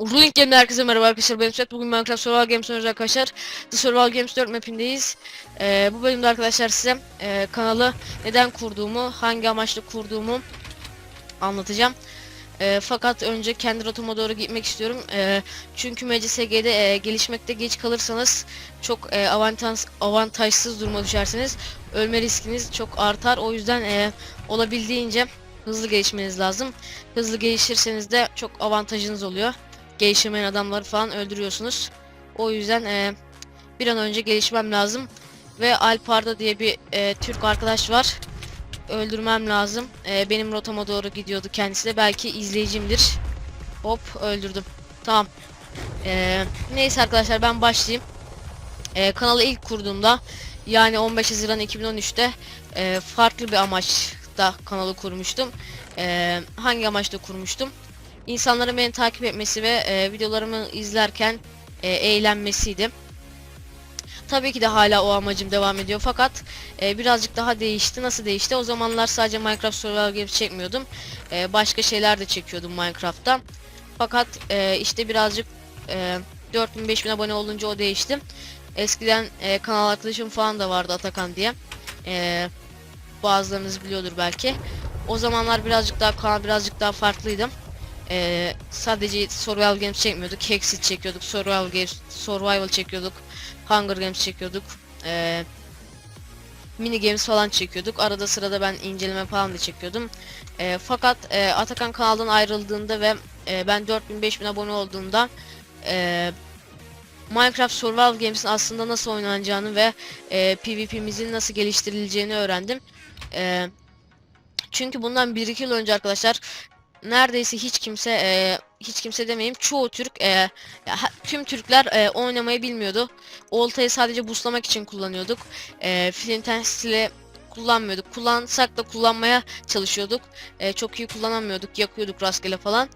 Ruling Game'de herkese merhaba arkadaşlar. Ben Svet bugün Minecraft Survival Games oynuyoruz arkadaşlar. The Survival Games 4 mapindeyiz. Ee, Bu bölümde arkadaşlar size e, kanalı neden kurduğumu hangi amaçla kurduğumu anlatacağım. Ee, Fakat önce kendi rotama doğru gitmek istiyorum. Ee, Çünkü MCSG'de e, gelişmekte geç kalırsanız çok e, avantaj, avantajsız duruma düşersiniz. Ölme riskiniz çok artar. O yüzden e, olabildiğince hızlı gelişmeniz lazım. Hızlı gelişirseniz de çok avantajınız oluyor gelişemeyen adamları falan öldürüyorsunuz. O yüzden e, bir an önce gelişmem lazım. Ve Alparda diye bir e, Türk arkadaş var. Öldürmem lazım. E, benim rotama doğru gidiyordu kendisi de. Belki izleyicimdir. Hop öldürdüm. Tamam. E, neyse arkadaşlar ben başlayayım. E, kanalı ilk kurduğumda yani 15 Haziran 2013'te e, farklı bir amaçta kanalı kurmuştum. E, hangi amaçla kurmuştum? İnsanların beni takip etmesi ve e, videolarımı izlerken e, eğlenmesiydi. Tabii ki de hala o amacım devam ediyor fakat e, birazcık daha değişti. Nasıl değişti? O zamanlar sadece Minecraft Survival Games çekmiyordum. E, başka şeyler de çekiyordum Minecraft'ta. Fakat e, işte birazcık e, 4000-5000 abone olunca o değişti. Eskiden e, kanal arkadaşım falan da vardı Atakan diye. E, bazılarınız biliyordur belki. O zamanlar birazcık daha kanal birazcık daha farklıydı. Ee, sadece survival games çekmiyorduk. Hexit çekiyorduk. Survival games, survival çekiyorduk. Hunger games çekiyorduk. Ee, mini games falan çekiyorduk. Arada sırada ben inceleme falan da çekiyordum. Ee, fakat e, Atakan kanaldan ayrıldığında ve e, ben 4000-5000 abone olduğumda e, Minecraft Survival Games'in aslında nasıl oynanacağını ve e, PvP'mizin nasıl geliştirileceğini öğrendim. E, çünkü bundan 1-2 yıl önce arkadaşlar neredeyse hiç kimse e, hiç kimse demeyeyim çoğu Türk e, tüm Türkler e, oynamayı bilmiyordu. Oltayı sadece buslamak için kullanıyorduk. E, flint and steel'i kullanmıyorduk. Kullansak da kullanmaya çalışıyorduk. E, çok iyi kullanamıyorduk. Yakıyorduk rastgele falan.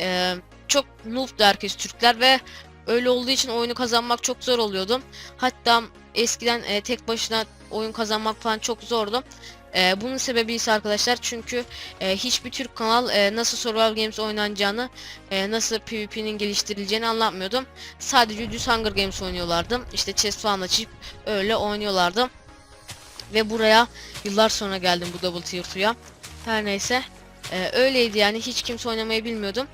E, çok noob'du herkes Türkler ve öyle olduğu için oyunu kazanmak çok zor oluyordu. Hatta eskiden e, tek başına oyun kazanmak falan çok zordu. E, bunun sebebi ise arkadaşlar çünkü e, hiçbir Türk kanal e, nasıl Survival Games oynanacağını, e, nasıl PvP'nin geliştirileceğini anlatmıyordum. Sadece düz Hunger Games oynuyorlardı. İşte chest falan açıp öyle oynuyorlardı. Ve buraya yıllar sonra geldim bu Double Tier 2'ya. Her neyse. E, öyleydi yani hiç kimse oynamayı bilmiyordum.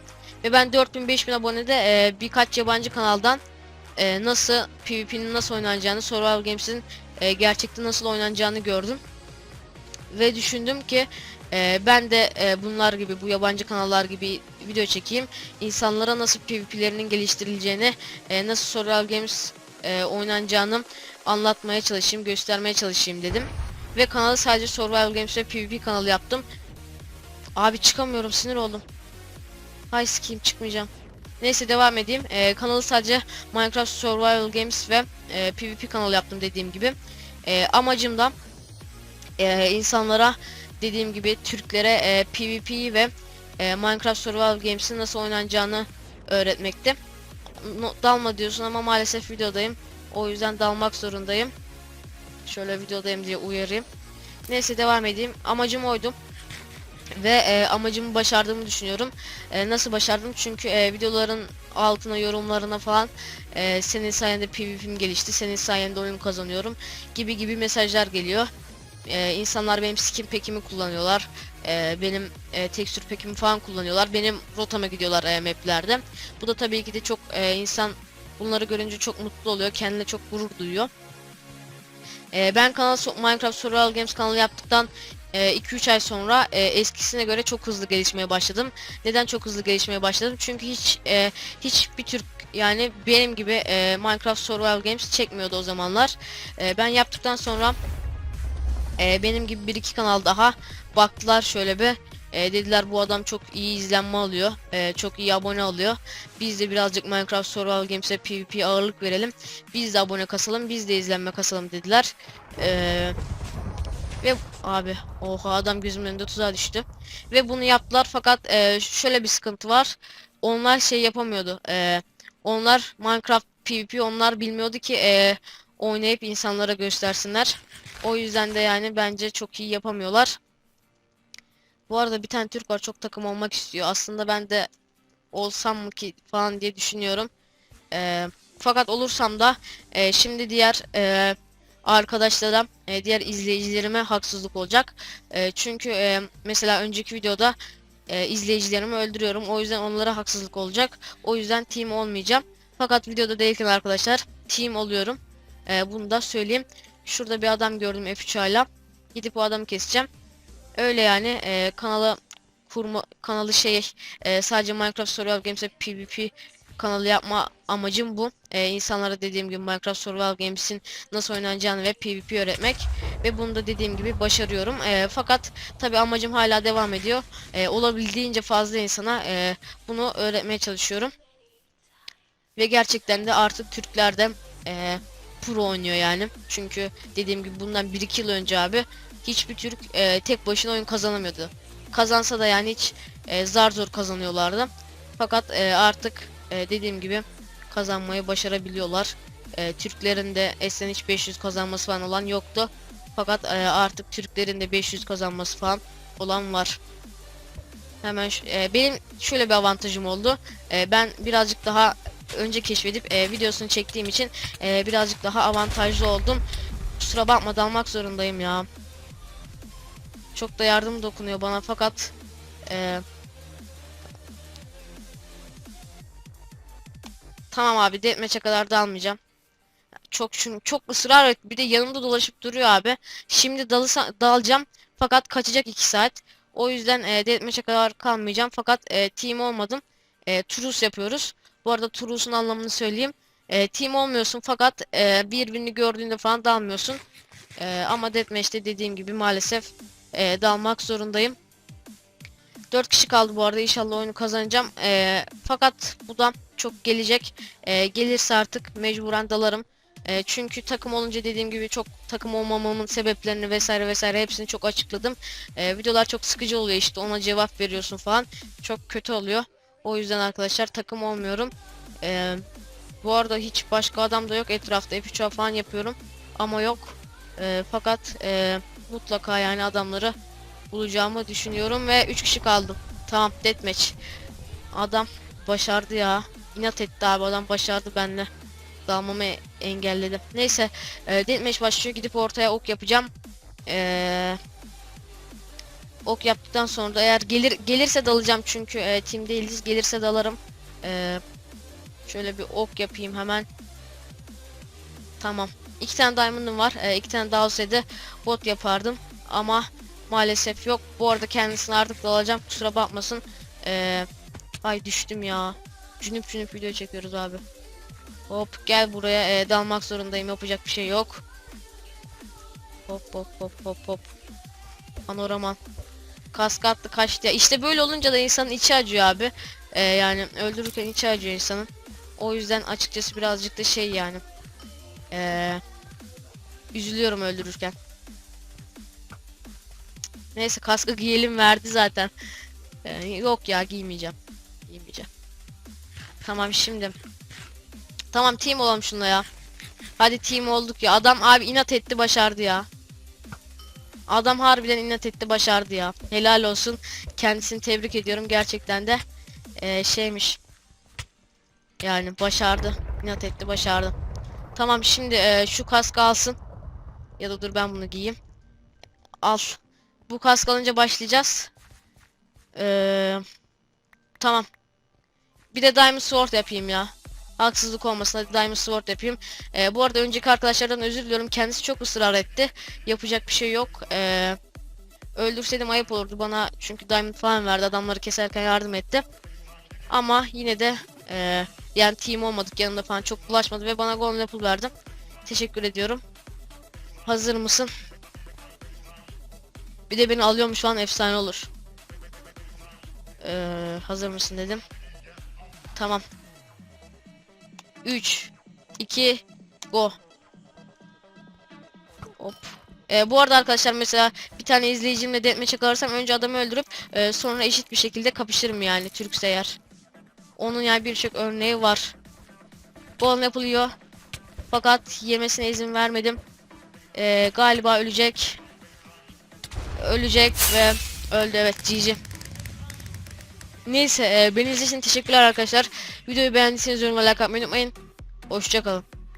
Ve ben 4000-5000 abonede e, birkaç yabancı kanaldan e, nasıl PvP'nin nasıl oynanacağını, Survival Games'in e, gerçekte nasıl oynanacağını gördüm ve düşündüm ki e, ben de e, bunlar gibi bu yabancı kanallar gibi video çekeyim. İnsanlara nasıl PvP'lerinin geliştirileceğini, e, nasıl Survival Games e, oynanacağını anlatmaya çalışayım, göstermeye çalışayım dedim. Ve kanalı sadece Survival Games ve PvP kanalı yaptım. Abi çıkamıyorum sinir oldum. Hay sikiyim çıkmayacağım. Neyse devam edeyim. Ee, kanalı sadece Minecraft Survival Games ve e, PvP kanalı yaptım dediğim gibi. E, amacım da e, insanlara dediğim gibi Türklere e, PvP ve e, Minecraft Survival Games'in nasıl oynanacağını öğretmekte. No, dalma diyorsun ama maalesef videodayım. O yüzden dalmak zorundayım. Şöyle videodayım diye uyarayım. Neyse devam edeyim. Amacım oydu. Ve e, amacımı başardığımı düşünüyorum. E, nasıl başardım? Çünkü e, videoların altına yorumlarına falan e, senin sayende PvP'm gelişti. Senin sayende oyun kazanıyorum gibi gibi mesajlar geliyor. Ee, insanlar benim skin pekimi kullanıyorlar. Ee, benim e, tekstür pekimi falan kullanıyorlar. Benim rotama gidiyorlar e, maplerde. Bu da tabii ki de çok e, insan bunları görünce çok mutlu oluyor. Kendine çok gurur duyuyor. E, ben kanal Minecraft Survival Games kanalı yaptıktan 2-3 e, ay sonra e, eskisine göre çok hızlı gelişmeye başladım. Neden çok hızlı gelişmeye başladım? Çünkü hiç e, hiç bir Türk yani benim gibi e, Minecraft Survival Games çekmiyordu o zamanlar. E, ben yaptıktan sonra e, benim gibi bir iki kanal daha baktılar şöyle bir. E, dediler bu adam çok iyi izlenme alıyor. E, çok iyi abone alıyor. Biz de birazcık Minecraft Survival Games'e PvP ağırlık verelim. Biz de abone kasalım biz de izlenme kasalım dediler. E, ve abi oha adam gözümün önünde tuzağa düştü. Ve bunu yaptılar fakat e, şöyle bir sıkıntı var. Onlar şey yapamıyordu. E, onlar Minecraft PvP onlar bilmiyordu ki e, oynayıp insanlara göstersinler o yüzden de yani bence çok iyi yapamıyorlar. Bu arada bir tane Türk var çok takım olmak istiyor. Aslında ben de olsam mı ki falan diye düşünüyorum. Ee, fakat olursam da e, şimdi diğer e, arkadaşlara, e, diğer izleyicilerime haksızlık olacak. E, çünkü e, mesela önceki videoda e, izleyicilerimi öldürüyorum. O yüzden onlara haksızlık olacak. O yüzden team olmayacağım. Fakat videoda değilken arkadaşlar team oluyorum. E, bunu da söyleyeyim. Şurada bir adam gördüm F3 ile. Gidip o adamı keseceğim. Öyle yani e, kanalı kurma kanalı şey e, sadece Minecraft Survival Games'e PvP kanalı yapma amacım bu. E, insanlara dediğim gibi Minecraft Survival Games'in nasıl oynanacağını ve PvP öğretmek ve bunu da dediğim gibi başarıyorum. E, fakat tabi amacım hala devam ediyor. E, olabildiğince fazla insana e, bunu öğretmeye çalışıyorum. Ve gerçekten de artık Türkler de e, pro oynuyor yani. Çünkü dediğim gibi bundan 1-2 yıl önce abi hiçbir Türk e, tek başına oyun kazanamıyordu. Kazansa da yani hiç e, zar zor kazanıyorlardı. Fakat e, artık e, dediğim gibi kazanmayı başarabiliyorlar. E, Türklerin de SN hiç 500 kazanması falan olan yoktu. Fakat e, artık Türklerin de 500 kazanması falan olan var. Hemen e, benim şöyle bir avantajım oldu. E, ben birazcık daha önce keşfedip e, videosunu çektiğim için e, birazcık daha avantajlı oldum. Kusura bakma dalmak zorundayım ya. Çok da yardım dokunuyor bana fakat e, Tamam abi deathmatch'e kadar dalmayacağım. Çok şunu çok ısrar et. Bir de yanımda dolaşıp duruyor abi. Şimdi dalısa, dalacağım fakat kaçacak 2 saat. O yüzden e, deathmatch'e kadar kalmayacağım fakat e, team olmadım. E, Turus yapıyoruz. Bu arada Turus'un anlamını söyleyeyim. E, team olmuyorsun fakat e, birbirini gördüğünde falan dalmıyorsun. E, ama deathmatch'te dediğim gibi maalesef e, dalmak zorundayım. 4 kişi kaldı bu arada inşallah oyunu kazanacağım. E, fakat bu da çok gelecek. E, gelirse artık mecburen dalarım. E, çünkü takım olunca dediğim gibi çok takım olmamamın sebeplerini vesaire vesaire hepsini çok açıkladım. E, videolar çok sıkıcı oluyor işte ona cevap veriyorsun falan. Çok kötü oluyor. O yüzden arkadaşlar takım olmuyorum. E, bu arada hiç başka adam da yok etrafta. F3 falan yapıyorum. Ama yok. E, fakat e, mutlaka yani adamları bulacağımı düşünüyorum ve 3 kişi kaldım. Tamam deathmatch. Adam başardı ya. İnat etti abi adam başardı benle. Dalmamı engelledi. Neyse e, deathmatch başlıyor gidip ortaya ok yapacağım. E, ok yaptıktan sonra da eğer gelir gelirse dalacağım çünkü e, team değiliz. Gelirse dalarım. E, şöyle bir ok yapayım hemen. Tamam. İki tane diamond'ım var. E, iki tane daha olsaydı bot yapardım. Ama maalesef yok. Bu arada kendisini artık dalacağım. Kusura bakmasın. E, ay düştüm ya. Cünüp cünüp video çekiyoruz abi. Hop gel buraya. E, dalmak zorundayım. Yapacak bir şey yok. Hop hop hop hop hop. Panoraman. Kask attı kaçtı ya. İşte böyle olunca da insanın içi acıyor abi. E, yani öldürürken içi acıyor insanın. O yüzden açıkçası birazcık da şey yani. Eee üzülüyorum öldürürken. Neyse kaskı giyelim verdi zaten. Ee, yok ya giymeyeceğim. Giymeyeceğim. Tamam şimdi. Tamam team olalım şunla ya. Hadi team olduk ya. Adam abi inat etti başardı ya. Adam harbiden inat etti başardı ya. Helal olsun. Kendisini tebrik ediyorum. Gerçekten de ee, şeymiş. Yani başardı. İnat etti başardı. Tamam şimdi ee, şu kaskı alsın. Ya da dur ben bunu giyeyim. Al. Bu kask alınca başlayacağız. Ee, tamam. Bir de Diamond Sword yapayım ya. Haksızlık olmasın hadi Diamond Sword yapayım. Ee, bu arada önceki arkadaşlardan özür diliyorum. Kendisi çok ısrar etti. Yapacak bir şey yok. Ee, öldürseydim ayıp olurdu bana. Çünkü Diamond falan verdi. Adamları keserken yardım etti. Ama yine de ee, yani team olmadık yanımda falan çok bulaşmadı ve bana golden apple verdi. Teşekkür ediyorum. Hazır mısın? Bir de beni alıyormuş falan efsane olur. Ee, hazır mısın dedim. Tamam. 3 2 go. Hop. Ee, bu arada arkadaşlar mesela bir tane izleyicimle deathmatch'e kalırsam önce adamı öldürüp e, sonra eşit bir şekilde kapışırım yani Türkse eğer. Onun yani birçok örneği var. Gol yapılıyor. Fakat yemesine izin vermedim. Ee, galiba ölecek. Ölecek ve öldü evet GG. Neyse e, beni izlediğiniz için teşekkürler arkadaşlar. Videoyu beğendiyseniz yorum like atmayı unutmayın. Hoşçakalın.